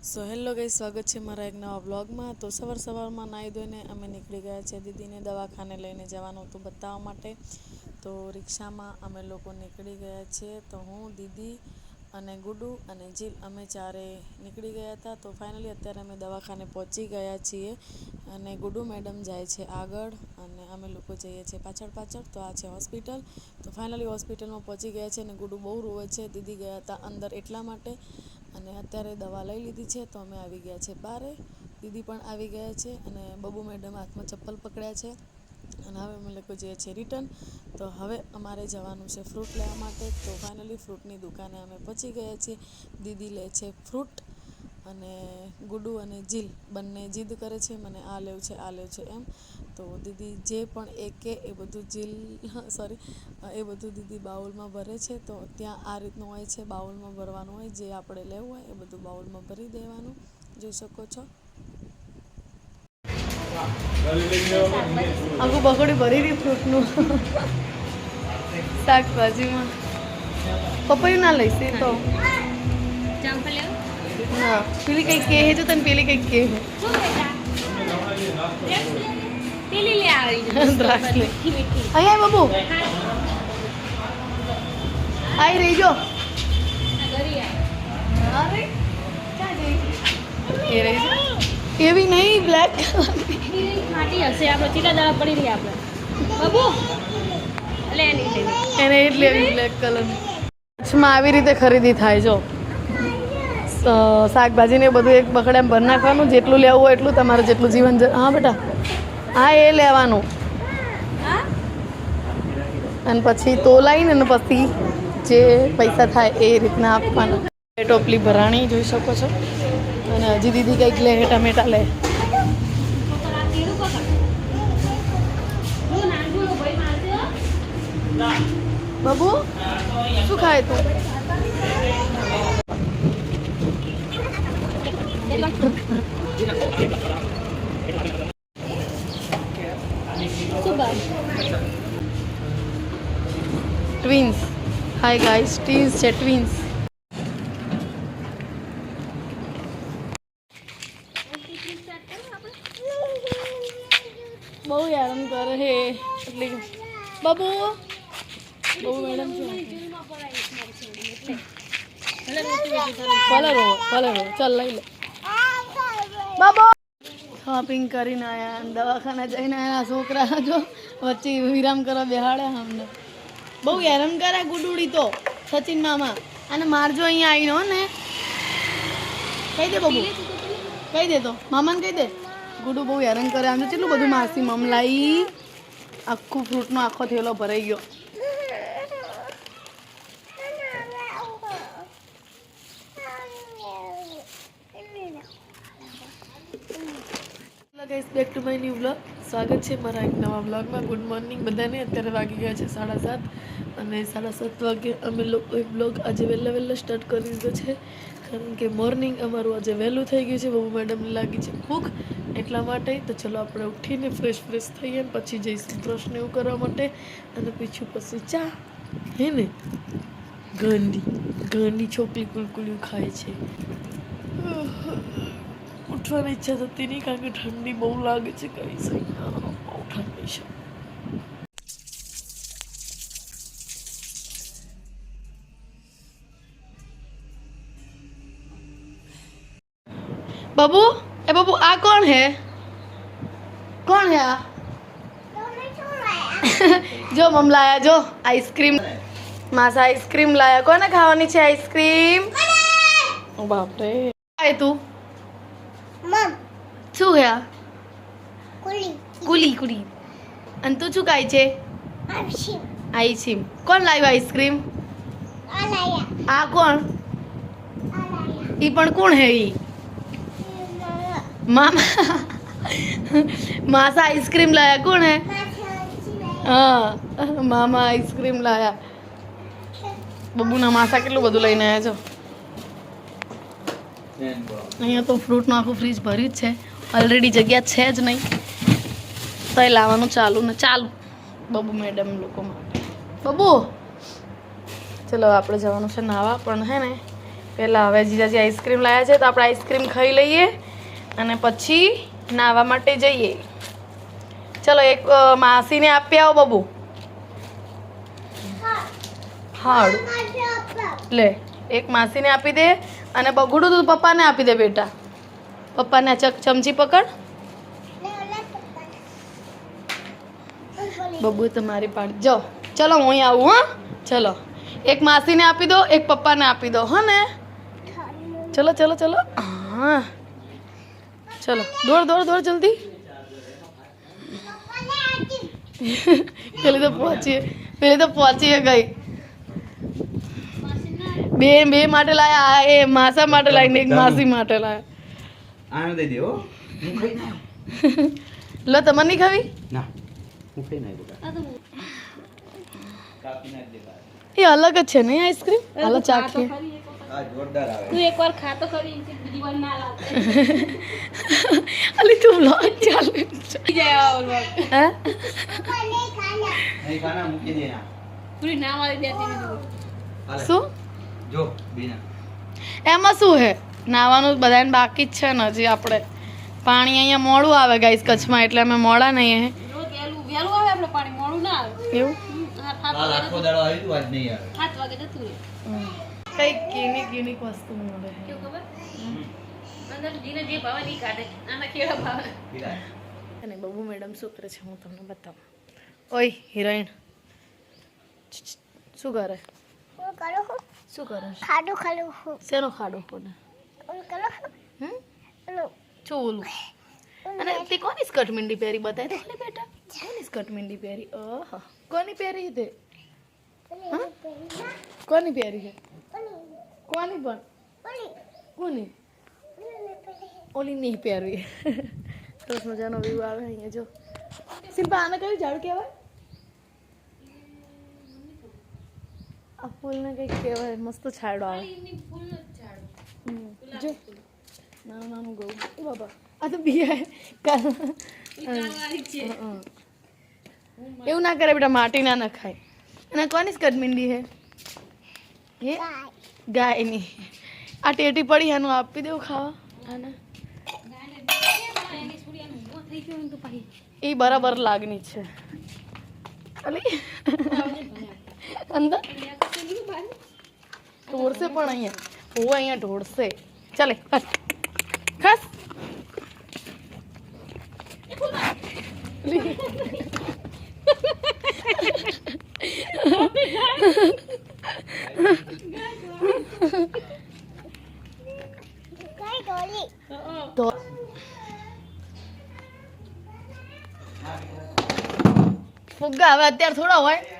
So hello ગઈ સ્વાગત છે મારા એક નવા બ્લોગમાં તો સવાર સવારમાં નાહી ધોઈને અમે નીકળી ગયા છે દીદીને દવાખાને લઈને જવાનું હતું બતાવવા માટે. તો રિક્ષામાં અમે લોકો નીકળી ગયા છીએ તો હું, દીદી અને ગુડુ અને જીલ અમે ચારે નીકળી ગયા હતા. તો ફાઇનલી અત્યારે અમે દવાખાને પહોંચી ગયા છીએ અને ગુડુ મેડમ જાય છે આગળ અને અમે લોકો જઈએ છીએ પાછળ પાછળ. તો આ છે હોસ્પિટલ. તો ફાઇનલી હોસ્પિટલમાં પહોંચી ગયા છે અને ગુડુ બહુ રોવે છે. દીદી ગયા હતા અંદર એટલા માટે. અને અત્યારે દવા લઈ લીધી છે, તો અમે આવી ગયા છે બારે. દીદી પણ આવી ગયા છે અને બબુ મેડમ હાથમાં ચપ્પલ પકડ્યા છે અને હવે અમે લોકો જઈએ છીએ રિટર્ન. તો હવે અમારે જવાનું છે ફ્રૂટ લેવા માટે. તો ફાઇનલી ફ્રૂટની દુકાને અમે પહોંચી ગયા છીએ. દીદી લે છે ફ્રૂટ. અને ગુડુ અને જીલ બંને જીદ કરે છે મને આ લેવું છે આ લેવું છે એમ. તો દીદી જે પણ એ કે એ બધું જીલ સોરી એ બધું દીદી બાઉલમાં ભરે છે તો ત્યાં આ રીતનું હોય છે બાઉલમાં ભરવાનું હોય જે આપણે લેવું હોય એ બધું બાઉલમાં ભરી દેવાનું. જોઈ શકો છો. આખું બગડી ભરી રહી ફ્રૂટનું. શાકભાજીમાં. પપૈયું ના લઈશ એ તો. જામફળ લેવું? ના પેલી કંઈક કહે છે તને પેલી કંઈક કહે. અહીંયા બાબુ. આવી. એ એવી નહીં બ્લેક ખાટી હશે આપણે. દાડા પડી રહી આપણે. બાબુ. લે નહીં લે નહીં. એને એટલે એવી બ્લેક કલર કચ્છમાં આવી રીતે ખરીદી થાય જો. સ- શાકભાજી ને બધું એક બકડામાં ભરી નાખવાનું, જેટલું લેવું હોય એટલું તમારે જેટલું જીવન હા બેટા. હા, એ લેવાનું. અને પછી તોલાઈને ને પછી જે પૈસા થાય એ રીતના આપવાના. ટોપલી ભરાણી જોઈ શકો છો. અને હજી દીદી કંઈક લે, ટમેટા લે. બાબુ, શું ખાય તું શું બાપ? ટ્વિન્સ હાય ગાઈસ ટ્વિન્સ છે ટ્વિન્સ બહુ આરામ કરે હે. એટલે બાબુ. બહુ મેડમ છે. ભલે રહો ભલે રહો ચાલ લઈ લે. બાબો! શોપિંગ કરીને અને દવાખાને જઈને આયા, છોકરા જો વચ્ચે વિરામ કરવા બેહાડ્યા અમને. બહુ હેરાન કરે ગુડુડી તો, સચિન મામા. અને મારજો અહીંયા આવીને ને. કહી દે બબુ. કહી દે તો. મામાને કહી દે. ગુડુ બહુ હેરાન કરે. આમ કેટલું બધું માસી મમલાઈ આખું ફ્રૂટનો આખો થેલો ભરાઈ ગયો. Guys back to my new vlog સ્વાગત છે મારા એક નવા બ્લોગમાં ગુડ મોર્નિંગ બધાને. અત્યારે વાગી ગયા છે સાડા સાત અને સાડા સાત વાગે અમે લોકો એક બ્લોગ આજે વહેલા વહેલા સ્ટાર્ટ કરી દીધો છે. કારણ કે મોર્નિંગ અમારું આજે વહેલું થઈ ગયું છે. બહુ મેડમને લાગી છે ભૂખ એટલા માટે. તો ચલો આપણે ઉઠીને ફ્રેશ ફ્રેશ થઈએ પછી જઈશું બ્રશને એવું કરવા માટે. અને પીછું પછી ચા. હે ને? ગાંડી. ગાંડી છોકરી કુલકુલ્યું ખાય છે. ઉઠવાની ઈચ્છા થતી નહીં કારણ કે ઠંડી બહુ લાગે છે કઈ સાઈડ બહુ ઠંડી છે. બાબુ એ બાબુ આ કોણ હે? કોણ હે આ? જો મમ લાયા જો આઈસ્ક્રીમ. માસા આઈસ્ક્રીમ લાયા. કોને ખાવાની છે આઈસ્ક્રીમ? બાપરે. આય તું. શું હે? કુલી. કુલી કુલી. અને તું શું ખાય છે? આઈસ્ક્રીમ. કોણ લાવ્યું આઈસ્ક્રીમ? આ કોણ? ઈ પણ કોણ હે ઈ? મામા. માસા આઈસ્ક્રીમ લાયા કોણ હે? હા. મામા આઈસ્ક્રીમ લાયા. બબુના માસા કેટલું બધું લઈને આવ્યા છો? અહીંયા તો ફ્રૂટનું આખું ફ્રીજ ભર્યું જ છે. ઓલરેડી જગ્યા છે જ નહીં. તો એ લાવવાનું ચાલુ ને ચાલુ. બબુ મેડમ લોકો માટે. બબુ! ચલો આપણે જવાનું છે નાવા પણ હે ને પહેલાં હવે જીજાજી આઈસ્ક્રીમ લાવ્યા છે તો આપણે આઈસ્ક્રીમ ખાઈ લઈએ અને પછી નાવા માટે જઈએ. ચલો એક માસીને આપી આવો બબુ. હાડું લે એક માસીને આપી દે અને બગડું તું પપ્પાને આપી દે બેટા. પપ્પાને ચક ચમચી પકડ. બબુ તમારી પાડ જો, ચલો હું અહીં આવું, હા? ચલો. એક માસીને આપી દો, એક પપ્પાને આપી દો, હા ને? ચલો ચલો ચલો. હા. ચલો, દોડ દોડ દોડ જલ્દી. પેલી તો પહોંચીએ પેલી તો પહોંચીએ ગઈ. બે બે માટે લાયા આ એ માસા માટે લાવીને એક માસી માટે લાયા. આને દઈ દે હો. હું ખાઈ ના લો તમારે નહીં ખાવી? ના હું ખાઈ ના બેટા. કાપી નાખ દે તારે. એ અલગ જ છે ને આઈસ્ક્રીમ? હાલો ચાખીએ. આ જોરદાર આવે. તું એકવાર ખાતો ખરી બીજી વાર ના લાવ અલી તું vlog ચાલુ. છે. જાય આ vlog. હે? નહીં ખાના મૂકી દે ના. પૂરી ના વાળી દેતી નથી. હાલે. શું? જો બીના. એમાં શું છે નાવાનું બધાને બાકી જ છે ને હજી આપણે. પાણી અહીંયા મોડું આવે ગાઈસ કચ્છમાં એટલે અમે મોડા નહીં એવું? કઈ યુનિક વસ્તુ મળે કેવું ખબર? અંદર જીને જે ભાવે નહીં કાઢે. આના કેળા ભાવે? બીના. અને બબુ મેડમ શું કરે છે હું તમને બતાવું. ઓય હિરોઈન. શું કરે? શું કરે છે? ખાડો ખાડું શેનો ખાડો કરો શું ઓલું અને તે કોની સ્કર્ટ મીંડી પહેરી બતાય તો ખાલી બેટા? કોની સ્કર્ટ મીંડી પહેરી? ઓહ કોની પહેરી તે? કોની પહેરી છે? કોની પણ? કોની? ઓલી નહીં પહેરવી સરસ મજાનો વ્યૂ આવે અહીંયા જો. શિલ્પા આને કયું ઝાડ કહેવાય? આ ફૂલને કંઈક કહેવાય મસ્ત છાંયડો આવે. જો નાનું નાનું ગયું એ બાબા આ તો બિયા એવું ના કરે બેટા માટી ના નખાય. અને કોની સ્કર્ટમિંડી હે? હે? ગાયની. આ ટેટી પડી એનું આપી દેવું ખાવા. આને. એ બરાબર લાગણી છે. અંદર? ઢોળશે પણ અહીંયા હું અહીંયા ઢોળશે ચાલે બસ ખાસ કઈ ડોલી તો ફુગ્ગા હવે અત્યારે થોડા હોય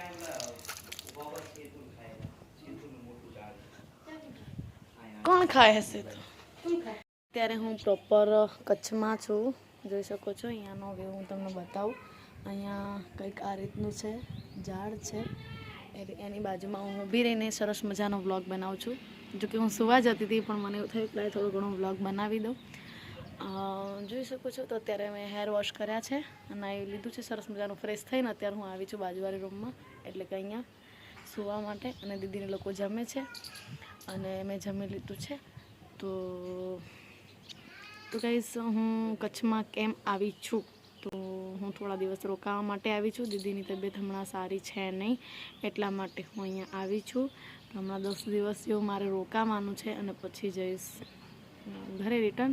ખાય હશે તો. અત્યારે હું પ્રોપર કચ્છમાં છું. જોઈ શકો છો, અહીંયાનો વ્યૂ હું તમને બતાવું. અહીંયા કંઈક આ રીતનું છે, ઝાડ છે. એની બાજુમાં હું ઊભી રહીને સરસ મજાનો વ્લોગ બનાવું છું. જો કે હું સુવા જતી હતી, પણ મને એવું થયું કે થોડો ઘણો વ્લોગ બનાવી દઉં. જોઈ શકો છો, તો અત્યારે મેં હેર વોશ કર્યા છે અને એ લીધું છે, સરસ મજાનું ફ્રેશ થઈને અત્યારે હું આવી છું બાજુવાળી રૂમમાં એટલે કે અહીંયા સુવા માટે અને દીદીને લોકો જમે છે. અને મેં જમી લીધું છે. તો તો કહીશ હું કચ્છમાં કેમ આવી છું? તો હું થોડા દિવસ રોકાવા માટે આવી છું. દીદીની તબિયત હમણાં સારી છે નહીં, એટલા માટે હું અહીંયા આવી છું. હમણાં દસ દિવસ જેવું મારે રોકાવાનું છે અને પછી જઈશ ઘરે રિટર્ન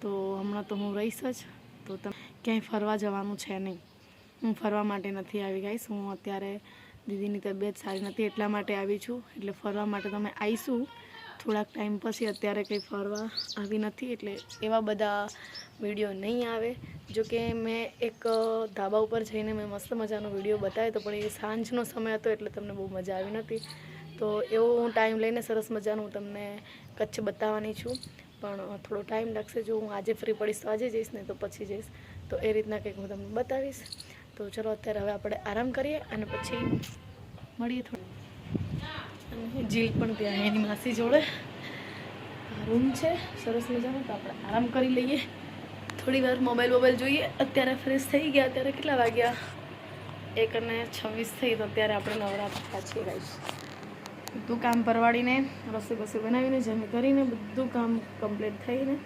તો હમણાં તો હું રહીશ જ. તો તમે ક્યાંય ફરવા જવાનું છે નહીં. હું ફરવા માટે નથી આવી ગઈશ હું અત્યારે દીદીની તબિયત સારી નથી એટલા માટે આવી છું. એટલે ફરવા માટે તમે આવીશું થોડાક ટાઈમ પછી અત્યારે કંઈ ફરવા આવી નથી, એટલે એવા બધા વીડિયો નહીં આવે. જો કે મેં એક ધાબા ઉપર જઈને મેં મસ્ત મજાનો વીડિયો બતાવ્યો હતો પણ એ સાંજનો સમય હતો, એટલે તમને બહુ મજા આવી નથી. તો એવો હું ટાઈમ લઈને સરસ મજાનું હું તમને કચ્છ બતાવવાની છું. પણ થોડો ટાઈમ લાગશે જો હું આજે ફ્રી પડીશ તો આજે જઈશ ને તો પછી જઈશ. તો એ રીતના કંઈક હું તમને બતાવીશ. તો ચલો અત્યારે હવે આપણે આરામ કરીએ અને પછી મળીએ થોડું. અને જીલ પણ ત્યાં એની માસી જોડે. રૂમ છે, સરસ મજાનો, તો આપણે આરામ કરી લઈએ. થોડી વાર મોબાઈલ મોબાઈલ જોઈએ. અત્યારે ફ્રેશ થઈ ગયા. અત્યારે કેટલા વાગ્યા? એક અને છવ્વીસ થઈ, તો અત્યારે આપણે નવરાત્રા છીએ ગાઈશ બધું કામ પરવાડીને રસોઈ બસોઈ બનાવીને, જમી કરીને બધું કામ કમ્પ્લીટ થઈને,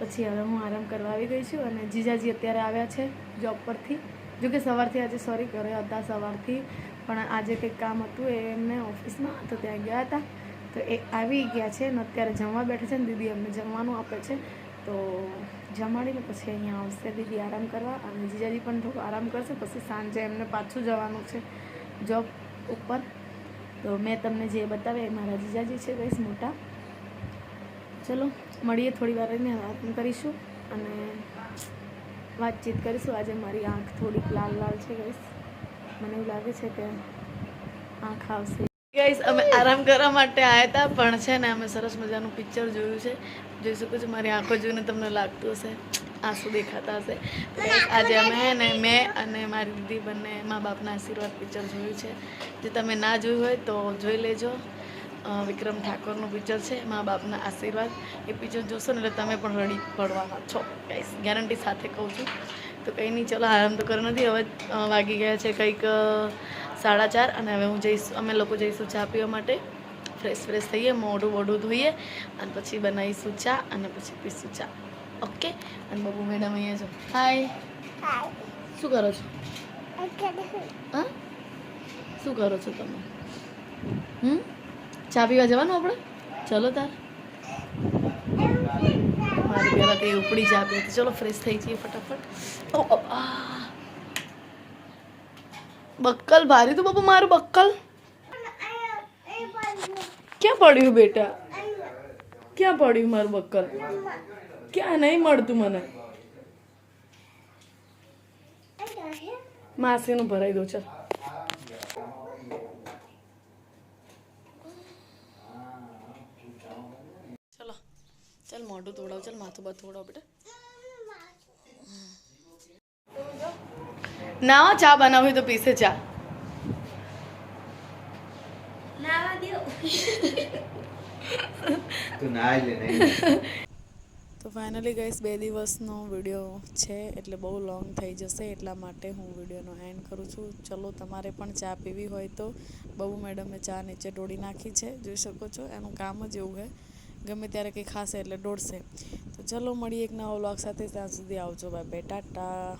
પછી હવે હું આરામ કરવા આવી ગઈ છું અને જીજાજી અત્યારે આવ્યા છે જોબ પરથી. જો કે સવારથી આજે સોરી કર્યા હતા સવારથી, પણ આજે કંઈક કામ હતું, એ એમને ઓફિસમાં તો ત્યાં ગયા હતા. તો એ આવી ગયા છે ને અત્યારે જમવા બેઠે છે ને દીદી અમને જમવાનું આપે છે. તો જમાડીને પછી અહીંયા આવશે. દીદી આરામ કરવા અને જીજાજી પણ થોડું આરામ કરશે, પછી સાંજે એમને પાછું જવાનું છે જોબ ઉપર. તો મેં તમને જે બતાવ્યા એ મારા જીજાજી છે કહીશ મોટા. ચલો, મળીએ થોડી વાર રહીને, વાત કરીશું. અને વાતચીત કરીશું. આજે મારી આંખ થોડીક લાલ લાલ છે ગઈસ મને એવું લાગે છે કે આંખ આવશે. ગઈસ અમે આરામ કરવા માટે આવ્યા હતા પણ છે ને અમે સરસ મજાનું પિક્ચર જોયું છે. જોઈ શકો છો મારી આંખો જોઈને તમને લાગતું હશે. આંસુ દેખાતા હશે. આજે અમે હે ને મેં અને મારી દીદી બંને મા બાપના આશીર્વાદ પિક્ચર જોયું છે. જે તમે ના જોયું હોય તો જોઈ લેજો. વિક્રમ ઠાકોરનું પિક્ચર છે મા બાપના આશીર્વાદ. એ પિક્ચર જોશો ને એટલે તમે પણ રડી પડવાના છો ગાઈસ ગેરંટી સાથે કહું છું. તો કંઈ નહીં ચલો આરામ તો કર્યો નથી. હવે વાગી ગયા છે કંઈક સાડા ચાર અને હવે હું જઈશ અમે લોકો જઈશું ચા પીવા માટે. ફ્રેશ ફ્રેશ થઈએ મોઢું બોઢું ધોઈએ અને પછી બનાવીશું ચા અને પછી પીશું ચા. ઓકે અને બબુ મેડમ અહીંયા છો. હાય હાય શું કરો છો? હા? શું કરો છો તમે? હમ? ચા પીવા જવાનું આપણે? ચલો તાર. મારી પહેલાં તો ઉપડી ચા પીએ ચલો ફ્રેશ થઈ જઈએ ફટાફટ. બક્કલ, ભારી તું બાપુ, મારું બક્કલ. ક્યાં પડ્યું બેટા? ક્યાં પડ્યું મારું બક્કલ? ક્યાં નહીં મળતું મને? માસીનું ભરાઈ ચાલ ચલો. ચાલ મોઢું તોડાવ ચાલ માથું બાથું તોડાવ બેટા. ના ચા બનાવી તો પીસે ચા. તું ના લે નહીં તો ફાઇનલી ગઈસ બે દિવસનો વીડિયો છે એટલે બહુ લોંગ થઈ જશે એટલા માટે હું વિડીયોનો એન્ડ કરું છું. ચલો તમારે પણ ચા પીવી હોય તો બહુ મેડમે ચા નીચે ડોળી નાખી છે જોઈ શકો છો એનું કામ જ એવું છે. ગમે ત્યારે કંઈ ખાશે એટલે દોડશે. તો ચલો મળીએ એક નવા વ્લોગ સાથે, ત્યાં સુધી આવજો. Bye bye, tata.